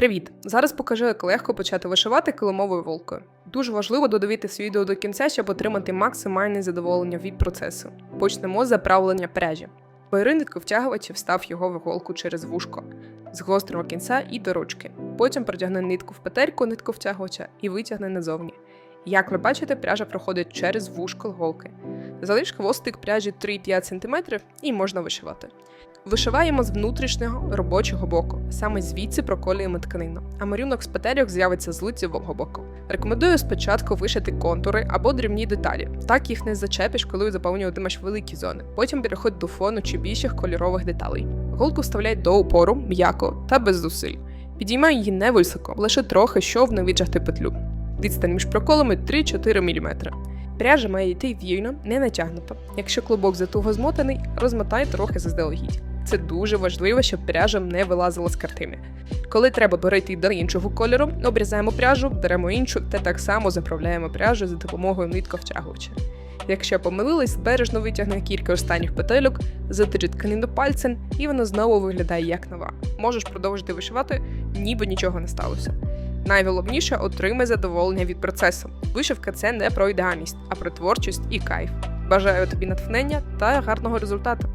Привіт! Зараз покажу, як легко почати вишивати килимовою волкою. Дуже важливо додивитися відео до кінця, щоб отримати максимальне задоволення від процесу. Почнемо з заправлення пряжі. Бери нитку втягувач і встав його в голку через вушко з гострого кінця і до ручки. Потім протягни нитку в петельку нитковтягувача і витягни назовні. Як ви бачите, пряжа проходить через вушко голки. Залиш хвостик пряжі 3-5 см і можна вишивати. Вишиваємо з внутрішнього робочого боку. Саме звідси проколюємо тканину, а малюнок з петельок з'явиться з лицевого боку. Рекомендую спочатку вишити контури або дрібні деталі. Так їх не зачепиш, коли заповнюватимеш великі зони. Потім переходь до фону чи більших кольорових деталей. Голку вставляй до упору, м'яко та без зусиль. Підіймай її невисоко, лише трохи, щоб не віджати петлю. Відстань між проколами 3-4 мм. Пряжа має йти вільно, не натягнуто. Якщо клубок затуго змотаний, розмотай трохи заздалегідь. Це дуже важливо, щоб пряжа не вилазила з картини. Коли треба перейти до іншого кольору, обрізаємо пряжу, беремо іншу та так само заправляємо пряжу за допомогою нитковтягувача. Якщо помилились, бережно витягни кілька останніх петельок, затри тканину пальцем, і вона знову виглядає як нова. Можеш продовжити вишивати, ніби нічого не сталося. Найголовніше отримай задоволення від процесу. Вишивка це не про ідеальність, а про творчість і кайф. Бажаю тобі натхнення та гарного результату.